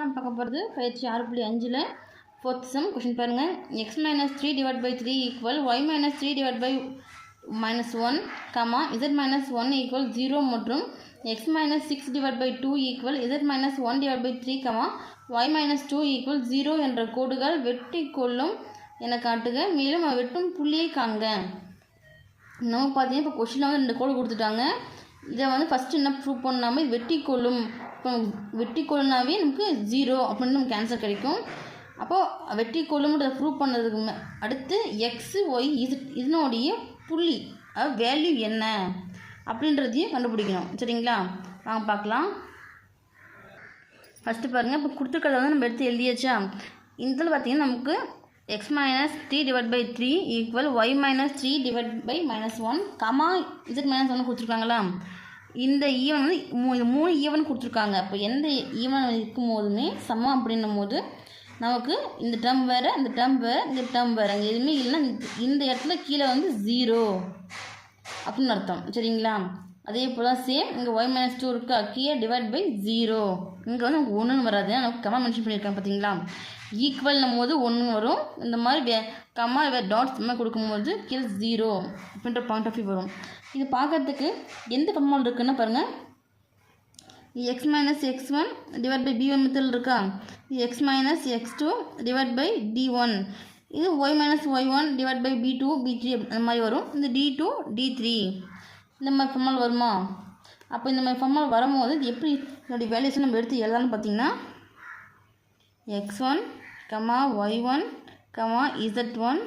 நம்ம பார்க்க போகிறது பயிற்சி ஆறு புள்ளி அஞ்சில் ஃபோர்த் சம் கொஷின் பாருங்கள் X minus three divide by three equal Y minus three divide by minus one comma Z minus one equal zero மற்றும் X minus six divide by two equal Z minus one divide by three comma Y minus two equal zero என்ற கோடுகள் வெட்டி கொள்ளும் என காட்டுக. மேலும் வெட்டும் புள்ளியை காண்க. நம்ம பார்த்தீங்கன்னா இப்போ கொஷினில் வந்து ரெண்டு கோடு கொடுத்துட்டாங்க. இதை வந்து ஃபஸ்ட்டு என்ன ப்ரூவ் பண்ணாமல் இது வெட்டி கொள்ளும் அப்போ வெட்டி கொள்ளுனாவே நமக்கு ஜீரோ அப்படின்னு நமக்கு ஆன்சர் கிடைக்கும். அப்போது வெட்டி கொள்ளும்ன்றதை ப்ரூவ் பண்ணுறதுக்கு மே- அடுத்து எக்ஸு ஒய் இது இதனுடைய புள்ளி வேல்யூ என்ன அப்படின்றதையும் கண்டுபிடிக்கணும். சரிங்களா? வாங்க பார்க்கலாம். ஃபஸ்ட்டு பாருங்கள் இப்போ கொடுத்துருக்கறத வந்து நம்ம எடுத்து எழுதியாச்சா? இதில் பார்த்திங்கன்னா நமக்கு X minus three divide by three equal Y minus three divide by minus one comma Z minus ஒன்று கொடுத்துருக்காங்களா? இந்த ஈவன் வந்து மூ இது மூணு ஈவன் கொடுத்துருக்காங்க. அப்போ எந்த ஈவன் இருக்கும் போதுமே சமம் அப்படின்னும் போது நமக்கு இந்த டேர்ம் வேறு இந்த டேர்ம் வேறு இந்த டேர்ம் வேறு. அங்கே எதுவுமே இல்லைன்னா இந்த- இடத்துல கீழே வந்து ஜீரோ அப்படின்னு அர்த்தம். சரிங்களா? அதே போல் சேம் இங்கே ஒய் மைனஸ் டூ இருக்கா? கீழே டிவைட் பை ஜீரோ இங்கே வந்து நமக்கு ஒன்றுன்னு வராது. நமக்கு கமா மென்ஷன் பண்ணியிருக்கேன் பார்த்தீங்களா ஈக்குவல்னும் போது ஒன்று வரும். இந்த மாதிரி வே கமா வே டாட்ஸ் மாதிரி கொடுக்கும்போது கீழே ஜீரோ அப்படின்ற பாயிண்ட் ஆஃப் வியூ வரும். இது பார்க்கறதுக்கு எந்த கம்மால் இருக்குதுன்னு பாருங்கள் X minus X one divide by B one method இருக்கா? X minus X two divide by D one இது Y minus Y one divide by B two B three அந்த மாதிரி வரும். இந்த டி டூ டி த்ரீ இந்த மாதிரி ஃபம்மால் வருமா? அப்போ இந்த மாதிரி ஃபம்மால் வரும்போது இது எப்படி என்னுடைய வேல்யூஸ் நம்ம எடுத்து எழுதலாம்னு பார்த்தீங்கன்னா X one comma Y one comma Z one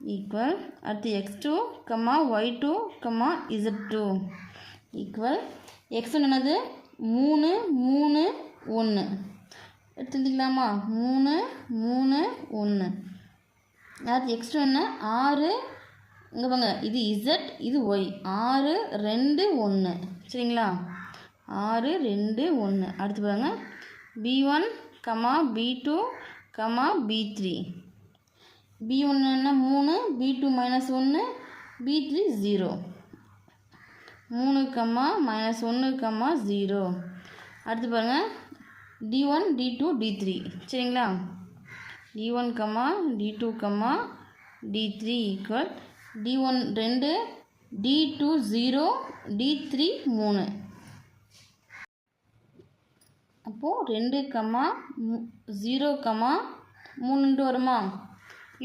equal அடுத்து X two comma Y two comma Z two equal X one என்னது? மூணு மூணு ஒன்று எடுத்துக்கலாமா மூணு மூணு ஒன்று அடுத்து எக்ஸ் என்ன? ஆறு. இங்கே பாங்க இது இசட் இது ஒய் ஆறு ரெண்டு ஒன்று சரிங்களா? ஆறு ரெண்டு ஒன்று அடுத்து பாருங்க B one comma B two comma B three B ஒன்று என்ன மூணு பி டூ மைனஸ் ஒன்று பி த்ரீ ஜீரோ மூணு கம்மா மைனஸ் ஒன்று கம்மா ஜீரோ அடுத்து பாருங்கள் D one D two D three சரிங்களா? D one comma D two comma D three equal D one ரெண்டு D two zero D three மூணு. அப்போது ரெண்டு கம்மா ஜீரோ கம்மா மூணுன்ட்டு வருமா?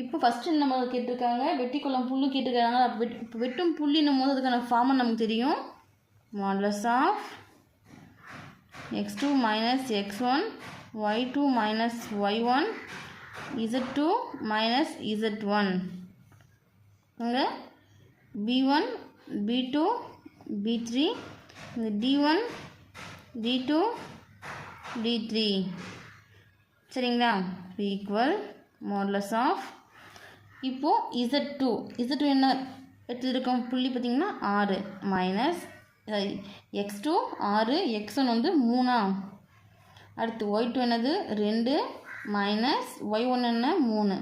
இப்போ ஃபஸ்ட்டு நம்ம கேட்டிருக்காங்க? வெட்டிக்குளம் புல்லு கேட்டிருக்காங்க. அப்போ வெட் இப்போ வெட்டும் புள்ளினும் போது அதுக்கான ஃபார்மை நமக்கு தெரியும்? Modulus of X two minus X one Y two minus Y one Z two minus Z one இங்கே B one B two B three இந்த D one D two D three சரிங்களா? ஈக்குவல் மாடலஸ் ஆஃப் இப்போது Z two Z two என்ன எடுத்துருக்கோம் புள்ளி பார்த்திங்கன்னா ஆறு. Minus X two ஆறு எக்ஸ் ஒன் வந்து மூணா. அடுத்து ஒய் டூ என்னது? ரெண்டு. மைனஸ் ஒய் ஒன் என்ன? மூணு.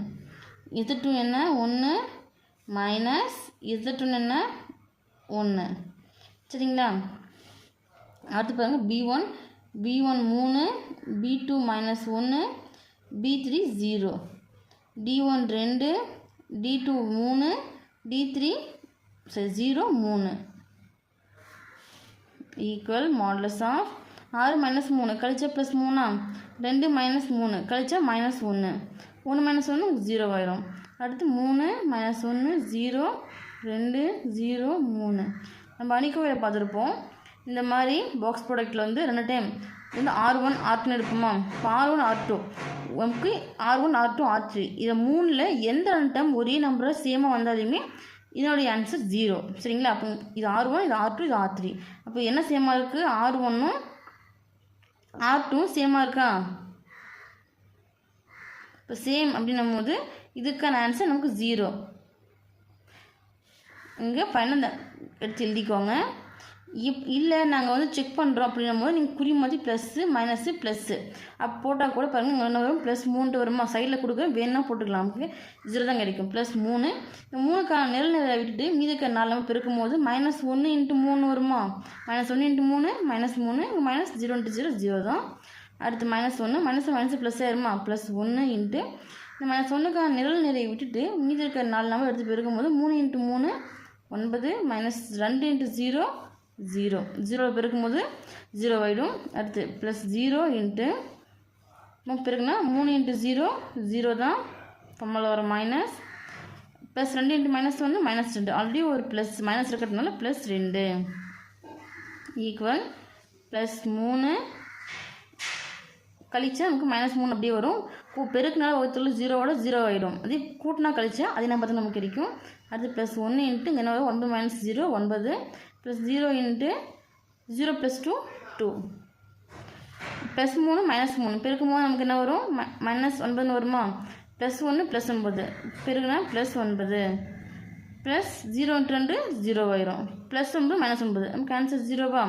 இசட் டூ என்ன? ஒன்று மைனஸ் இசட் ஒன் என்ன? ஒன்று சரிங்களா? அடுத்து பாருங்கள் பி ஒன் பி ஒன் மூணு. பி டூ மைனஸ் ஒன்று B three zero D one ரெண்டு. டி டூ மூணு டி த்ரீ சரி ஜீரோ மூணு. ஈக்குவல் மாடலஸ் ஆஃப் ஆறு மைனஸ் மூணு கழிச்சா ப்ளஸ் மூணா? ரெண்டு மைனஸ் மூணு கழிச்சா மைனஸ் ஒன்று ஒன்று மைனஸ் ஒன்று ஜீரோ ஆயிரும். அடுத்து மூணு மைனஸ் ஒன்று ஜீரோ ரெண்டு ஜீரோ மூணு. நம்ம அணிக்கோவையில் பார்த்துருப்போம். இந்த மாதிரி பாக்ஸ் ப்ராடக்ட்டில் வந்து ரெண்டு டைம் வந்து ஆர் ஒன் ஆர் டூன்னு இருக்குமா? இப்போ ஆர் ஒன் ஆர் டூ நமக்கு R one R two R three இதை மூணில் எந்த ரெண்டு டைம் ஒரே நம்பரை சேமாக வந்தாலுமே இதனுடைய ஆன்சர் ஜீரோ சரிங்களா? அப்போ இது ஆர் ஒன் இது ஆர் டூ இது ஆர் த்ரீ அப்போ என்ன சேமாக இருக்குது ஆர் ஒன்னும் ஆர் டூவும் சேமாக இருக்கா? இப்போ சேம் அப்படின்னும் போது இதுக்கான ஆன்சர் நமக்கு ஜீரோ இங்கே ஃபைனல் எடுத்து எழுதிக்கோங்க. இப் இல்லை நாங்கள் வந்து செக் பண்ணுறோம் அப்படின்னும் போது நீங்கள் குறி மாதிரி ப்ளஸ்ஸு மைனஸு ப்ளஸ்ஸு அப்போ போட்டால் கூட பாருங்கள் இங்கே என்ன வரும் ப்ளஸ் மூணு வருமா? சைடில் கொடுக்க வேணால் போட்டுக்கலாம் நமக்கு ஜீரோ தான் கிடைக்கும் ப்ளஸ் மூணு. இந்த மூணுக்கான நிரல் நிலை விட்டுட்டு மீதக்க நாலு பெருக்கும் போது மைனஸ் ஒன்று இன்ட்டு மூணு வருமா? மைனஸ் ஒன்று இன்ட்டு மூணு மைனஸ் மூணு இங்கே minus zero into zero zero தான். அடுத்து மைனஸ் ஒன்று மைனஸ் மைனஸ் ப்ளஸ் ஆயிருமா? ப்ளஸ் ஒன்று இன்ட்டு இந்த மைனஸ் ஒன்றுக்கான நிரல் நிறைய விட்டுட்டு மீதி இருக்கிற நாலு நம்பர் எடுத்து பெருக்கும்போது மூணு இன்ட்டு மூணு ஒன்பது மைனஸ் ரெண்டு இன்ட்டு ஜீரோ ஜீரோ. ஜீரோ பெருக்கும்போது ஜீரோ ஆகிடும் அடுத்து ப்ளஸ் ஜீரோ இன்ட்டு பெருக்குன்னா மூணு இன்ட்டு ஜீரோ ஜீரோ தான். கம்மல் வர மைனஸ் ப்ளஸ் ரெண்டு இன்ட்டு மைனஸ் வந்து மைனஸ் ரெண்டு. ஆல்ரெடி ஒரு ப்ளஸ் மைனஸ் இருக்கிறதுனால ப்ளஸ் ரெண்டு. ஈக்குவல் ப்ளஸ் மூணு. கழிச்சா நமக்கு மைனஸ் மூணு அப்படியே வரும். கூ பெருக்குனால வகுத்துல ஜீரோவோட ஜீரோ ஆகிடும் அதே கூட்டினா கழிச்சா அதே நம்பர் தான் நமக்கு கிடைக்கும். அடுத்து ப்ளஸ் ஒன்று இன்ட்டு இங்கே என்ன ஒன்பது மைனஸ் ஜீரோ ஒன்பது. Plus zero into zero plus two two plus மூணு மைனஸ் மூணு. பெருக்கும் போது நமக்கு என்ன வரும்? மைனஸ் ஒன்பதுன்னு வருமா? ப்ளஸ் ஒன்று ப்ளஸ் ஒன்பது. பெருக்குனா ப்ளஸ் ஒன்பது. ப்ளஸ் ஜீரோ ரெண்டு ஜீரோ ஆயிரும். ப்ளஸ் ஒன்பது மைனஸ் ஒன்பது. நமக்கு ஆன்சர் ஜீரோவா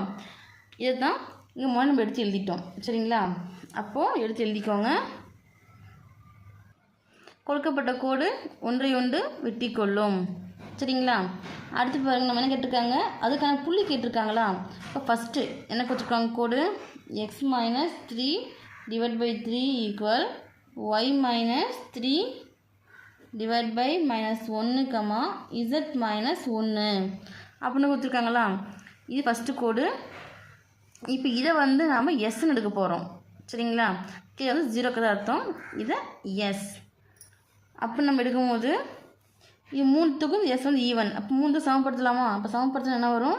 இதை தான் இங்கே முதல்ல நம்ம எடுத்து எழுதிட்டோம். சரிங்களா? அப்போது எடுத்து எழுதிக்கோங்க. கொடுக்கப்பட்ட கோடு ஒன்றை ஒன்று வெட்டி கொள்ளும் சரிங்களா? அடுத்து பாருங்க நம்ம என்ன கேட்டிருக்காங்க? அதுக்கான புள்ளி கேட்டிருக்காங்களா? இப்போ ஃபஸ்ட்டு என்ன கொடுத்துருக்காங்க? கோடு x minus three divide by three equal y minus three divide by minus ஒன்று கமா இசட் மைனஸ் ஒன்று அப்படின்னு கொடுத்துருக்காங்களா? இது ஃபஸ்ட்டு கோடு. இப்போ இதை வந்து நாம் எஸ்ன்னு எடுக்க போகிறோம் சரிங்களா? கீழே வந்து ஜீரோக்கு தான் அர்த்தம். இதை எஸ் அப்போ நம்ம எடுக்கும்போது மூணுத்துக்கும் எஸ் வந்து ஈவன் அப்போ மூணு சமப்படுத்தலாமா? அப்போ சமப்படுத்தினா என்ன வரும்?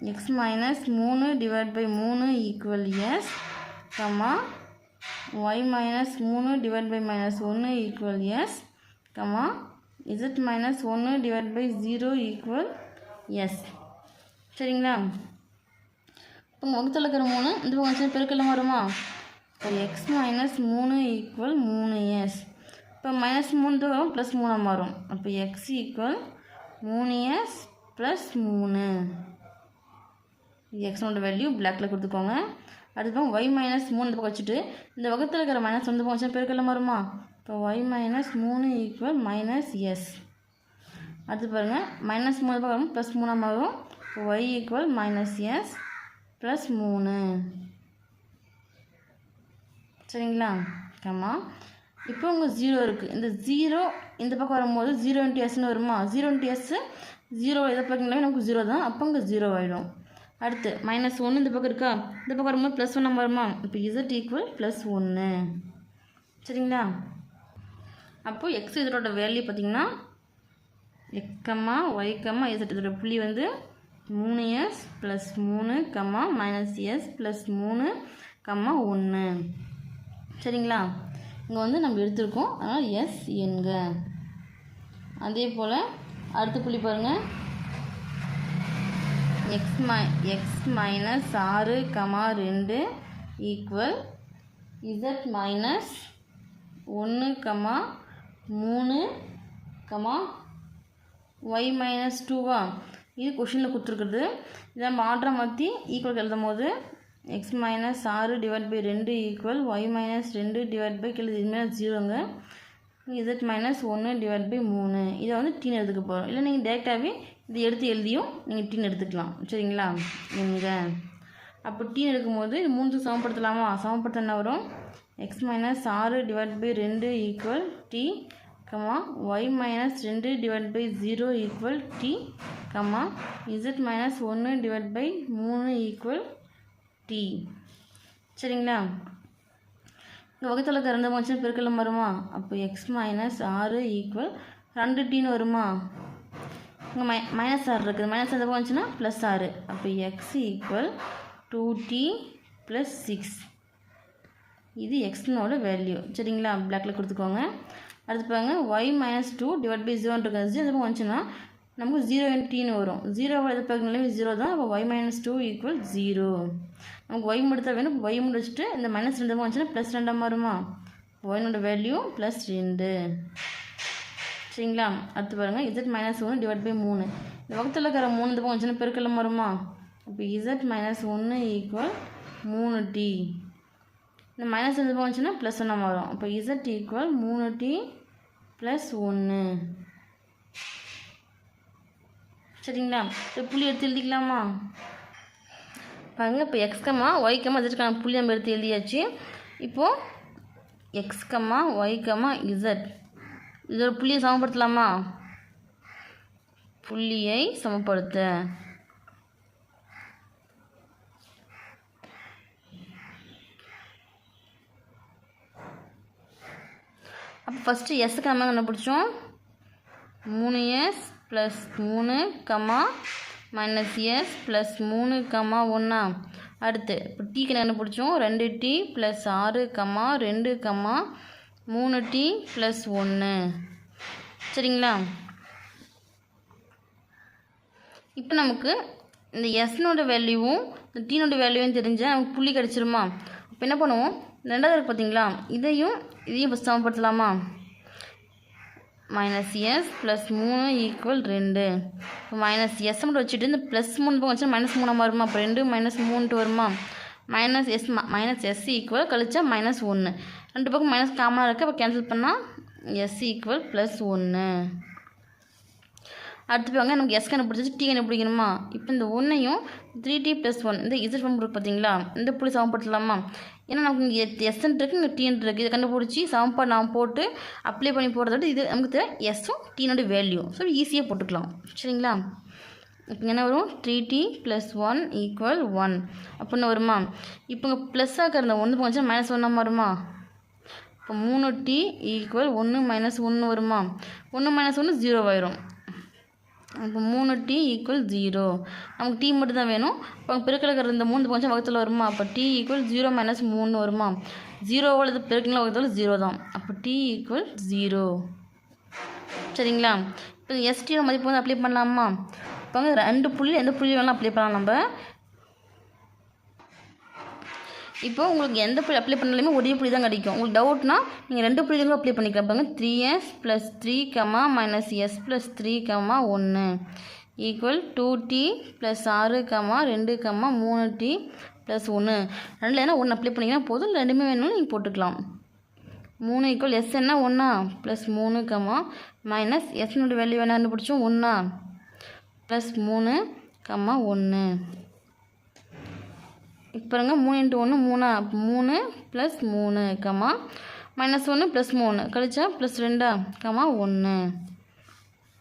எக்ஸ் மைனஸ் மூணு டிவைட் பை மூணு equal s comma y minus மூணு டிவைட் பை மைனஸ் ஒன்று equal s comma z minus ஒன்று divide by zero equal s சரிங்களா? இப்போ முகத்தில் இருக்கிற மூணு இந்த பக்கம் வச்சு பெருக்கெல்லாம் வருமா? இப்போ எக்ஸ் மைனஸ் மூணு ஈக்குவல் மூணு எஸ் இப்போ மைனஸ் மூணு தூரம் ப்ளஸ் மூணாக மாறும். அப்போ எக்ஸ் ஈக்குவல் மூணு எஸ் ப்ளஸ் மூணு. எக்ஸோட வேல்யூ பிளாக்கில் கொடுத்துக்கோங்க. அடுத்து ஒய் மைனஸ் மூணு இந்த பக்கம் வச்சுட்டு இந்த பக்கத்தில் இருக்கிற மைனஸ் வந்து பக்கம் வச்சா பெருக்கெல்லாம் வருமா இப்போ ஒய் மைனஸ் மூணு ஈக்குவல் மைனஸ் எஸ் அடுத்து பாருங்கள் மைனஸ் மூணு பக்கம் வரும் ப்ளஸ் மூணாக மாறும். Y equal minus s plus மூணு. சரிங்களா? கம்மா இப்போ உங்கள் ஜீரோ இருக்குது இந்த ஜீரோ இந்த பக்கம் வரும்போது ஜீரோ இன்ட்டு எஸ்ன்னு வருமா? ஜீரோ இன்ட்டு எஸ்ஸு ஜீரோ இதை பக்கங்களே நமக்கு ஜீரோ தான். அப்போ அங்கே ஜீரோ ஆகிடும் அடுத்து மைனஸ் ஒன்று இந்த பக்கம் இருக்கா? இந்த பக்கம் வரும்போது ப்ளஸ் ஒன்று வருமா? இப்போ இசட் ஈக்குவல் ப்ளஸ் ஒன்று சரிங்களா? அப்போது எக்ஸ் இதோட வேல்யூ பார்த்திங்கன்னா எக்கம்மா ஒய்க்கம்மா இசட் இதோட புள்ளி வந்து மூணு எஸ் ப்ளஸ் மூணு கம்மா மைனஸ் எஸ் ப்ளஸ் மூணு கம்மா ஒன்று சரிங்களா? இங்கே வந்து நம்ம எடுத்திருக்கோம். அதனால் எஸ் என்க. அதே போல் அடுத்த புள்ளி பாருங்கள் எக்ஸ் மை எக்ஸ் மைனஸ் ஆறு கமா ரெண்டு ஈக்குவல் இசட் மைனஸ் ஒன்று கமா மூணு கமா ஒய் மைனஸ் டூவா இது கொஷினில் கொடுத்துருக்குறது. இதை நம்ம ஆர்டரை மாற்றி ஈக்குவல் எழுதும் போது எக்ஸ் மைனஸ் ஆறு டிவைட் பை ரெண்டு ஈக்குவல் ஒய் மைனஸ் ரெண்டு டிவைட் பை கீழே இது மேலே ஜீரோங்க இசட் மைனஸ் ஒன்று டிவைட் பை மூணு. இதை வந்து டீன் எடுத்துக்க போகிறோம் இல்லை நீங்கள் டேரெக்டாகவே இதை எடுத்து எழுதியும் நீங்கள் டீன் எடுத்துக்கலாம். சரிங்களா? நீங்கள் அப்போ டீன் எடுக்கும்போது இது மூணு சமப்படுத்தலாமா? சமப்படுத்த என்ன வரும்? எக்ஸ் மைனஸ் ஆறு டிவைட் பை ரெண்டு equal t comma y minus ரெண்டு divide by zero equal t comma z minus ஒன்று டிவைட் பை மூணு ஈக்குவல் டி. சரிங்களா? இங்கே வகுத்தில் இருக்க ரெண்டு ஃபங்க்ஷன் பெருக்கலும் வருமா? அப்போ எக்ஸ் மைனஸ் ஆறு ஈக்குவல் ரெண்டு டீன்னு வருமா? இங்கே மை மைனஸ் ஆறு இருக்குது. மைனஸ் எந்த போச்சுன்னா ப்ளஸ் ஆறு அப்போ x equal two t plus six இது எக்ஸ்னோட வேல்யூ சரிங்களா? பிளாக்ல கொடுத்துக்கோங்க. அடுத்து பாருங்க. Y minus two divide by ஜீரோன்னு இருக்குது ஜீரோ எதுவும் வந்துச்சுன்னா நமக்கு ஜீரோ டீன்னு வரும். ஜீரோவை எது பார்க்கணும் ஜீரோ தான். அப்போ y minus two equal zero நமக்கு ஒய் மட்டும் தான் வேணும். ஒய் மட்டும் வச்சுட்டு இந்த மைனஸ் ரெண்டு வந்துச்சுன்னா ப்ளஸ் ரெண்டாக மாறுமா? ஒயினோட வேல்யூ ப்ளஸ் ரெண்டு. சரிங்களா? அடுத்து பாருங்கள் இசட் மைனஸ் ஒன்று டிவைட் பை மூணு. இந்த பக்கத்தில் இருக்கிற மூணு இந்த வந்துச்சுன்னா பெருக்கெல்லாம் வருமா அப்போ இசட் மைனஸ் ஒன்று ஈக்குவல் மூணு டி இந்த மைனஸ் எது வந்துச்சுன்னா ப்ளஸ் ஒன்றா மாறும். அப்போ இசட் ஈக்குவல் மூணு டி ப்ளஸ் ஒன்று சரிங்களா? இப்போ புள்ளி எடுத்து எழுதிக்கலாமா? பாருங்க இப்போ எக்ஸ் கம்மா ஒய் கம்மா புள்ளி எடுத்து எழுதியாச்சு. இப்போது x comma y comma z இதோட புள்ளியை சமப்படுத்தலாமா? புள்ளியை சமப்படுத்த. அப்போ ஃபஸ்ட்டு எஸ்ஸுக்கு நம்ம கண்டுபிடிச்சோம்? மூணு எஸ் ப்ளஸ் மூணு கம்மா மைனஸ் எஸ் ப்ளஸ் மூணு கம்மா ஒன்றா அடுத்து இப்போ டீக்கு கண்டுபிடிச்சோம்? ரெண்டு டி ப்ளஸ் ஆறு கம்மா ரெண்டு கம்மா மூணு டி ப்ளஸ் ஒன்று சரிங்களா? இப்போ நமக்கு இந்த எஸ்னோட வேல்யூவும் இந்த டீனோட வேல்யூவும் தெரிஞ்சால் நமக்கு புள்ளி கிடச்சிருமா? இப்போ என்ன பண்ணுவோம்? ரெண்டாவது இருக்கு பார்த்தீங்களா இதையும் இதையும் இப்போ சமப்படுத்தலாமா மைனஸ் எஸ் ப்ளஸ் மூணு ஈக்குவல் ரெண்டு. இப்போ மைனஸ் எஸ் மட்டும் வச்சுட்டு இந்த ப்ளஸ் மூணு பக்கம் வச்சா மைனஸ் மூணாக வருமா? அப்போ ரெண்டு மைனஸ் மூணுட்டு வருமா? Minus s minus s equal கழிச்சா மைனஸ் ஒன்று ரெண்டு பக்கம் மைனஸ் காமனாக இருக்குது அப்போ கேன்சல் பண்ணால் எஸ் ஈக்குவல் ப்ளஸ் ஒன்று அடுத்து போங்க நமக்கு எஸ் கண்டுபிடிச்சி டி கண்டுபிடிக்கணுமா? இப்போ இந்த ஒன்றையும் த்ரீ டி ப்ளஸ் ஒன் இந்த இசட் ஃபார்ம் இருக்குது பார்த்தீங்களா இந்த புள்ளி சமப்படுத்தலாமா? ஏன்னா நமக்கு இங்கே எஸ்என் இருக்குது இங்கே டீன் இருக்குது இதை கண்டுபிடிச்சி சமப்பாடு நாம் போட்டு அப்ளை பண்ணி போடுறத விட இது நமக்கு தேவை எஸ்ஸும் டீனோட வேல்யூ ஸோ ஈஸியாக போட்டுக்கலாம். சரிங்களா? இப்போ என்ன வரும்? Three t plus one equal one அப்படின்னு வருமா? இப்போ இங்கே ப்ளஸ்ஸாக இருக்கிற ஒன்று போச்சு மைனஸ் ஒன்றாக வருமா? இப்போ மூணு டி ஈக்குவல் ஒன்று மைனஸ் ஒன்று வருமா? ஒன்று மைனஸ் ஒன்று ஜீரோ ஆயிரும். இப்போ மூணு டி ஈக்குவல் ஜீரோ நமக்கு டி மட்டும் தான் வேணும் இப்போ பெருக்கில் இருக்கிற இந்த மூணு கொஞ்சம் வகுத்தில் வருமா? அப்போ டி ஈக்குவல் ஜீரோ மைனஸ் மூணு வருமா? ஜீரோவோட இது பெருக்கின வகுத்தில் ஜீரோ தான். அப்போ டி ஈக்குவல் ஜீரோ சரிங்களா? இப்போ எஸ்டியோட மதிப்பு வந்து அப்ளை பண்ணலாமா? இப்போ வந்து ரெண்டு புள்ளி எந்த புள்ளி வேணாலும் அப்ளை பண்ணலாம் நம்ம. இப்போ உங்களுக்கு எந்த புள்ளி அப்ளை பண்ணாலுமே ஒரே புள்ளி தான் கிடைக்கும். உங்களுக்கு டவுட்னா நீங்கள் ரெண்டு புள்ளிகளும் அப்ளை பண்ணிக்கலாம். பாருங்க three s plus three comma minus s plus three comma ஒன்று ஈக்குவல் டூ டி ப்ளஸ் ஆறு கமா ரெண்டு கமா மூணு டி ப்ளஸ் ஒன்று ரெண்டில் என்ன ஒன்று அப்ளை பண்ணிங்கன்னா போதும். ரெண்டுமே வேணும்னு நீங்கள் போட்டுக்கலாம். மூணு ஈக்குவல் எஸ் என்ன? ஒன்றா ப்ளஸ் மூணு கமா மைனஸ் எஸ்னோட வேல்யூ என்ன? கண்டுபிடிச்சோம். ஒன்றா ப்ளஸ் மூணு கம்மா ஒன்று பாருங்க மூணு இன்ட்டு ஒன்று மூணா மூணு ப்ளஸ் மூணு கமா மைனஸ் ஒன்று ப்ளஸ் மூணு. கழிச்சா ப்ளஸ் ரெண்டா கமா ஒன்று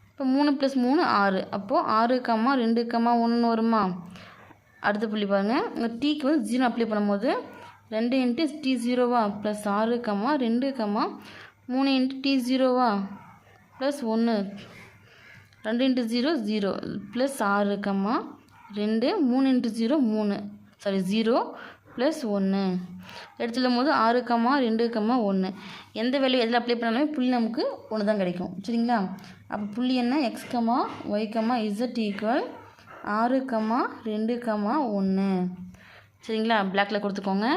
இப்போ மூணு ப்ளஸ் மூணு ஆறு. அப்போது ஆறு கமா ரெண்டு கமா ஒன்று வருமா? அடுத்த புள்ளி பாருங்கள் இங்கே டீக்கு வந்து ஜீரோ அப்ளை பண்ணும்போது ரெண்டு இன்ட்டு டி ஜீரோவா ப்ளஸ் ஆறு கமா ரெண்டு கமா மூணு இன்ட்டு டி ஜீரோவா ப்ளஸ் ஒன்று ரெண்டு இன்ட்டு ஜீரோ ஜீரோ ப்ளஸ் ஆறு கம்மா ரெண்டு மூணு இன்ட்டு ஜீரோ மூணு. சாரி ஜீரோ ப்ளஸ் ஒன்று எடுத்துடும் போது ஆறு கம்மா ரெண்டு கம்மா ஒன்று எந்த வேல்யூ எதில் அப்ளை பண்ணாலுமே புள்ளி நமக்கு ஒன்று தான் கிடைக்கும். சரிங்களா? அப்போ புள்ளி என்ன? X comma y comma z equal ஆறு கம்மா ரெண்டு கம்மா ஒன்று சரிங்களா? பிளாக்கில் கொடுத்துக்கோங்க.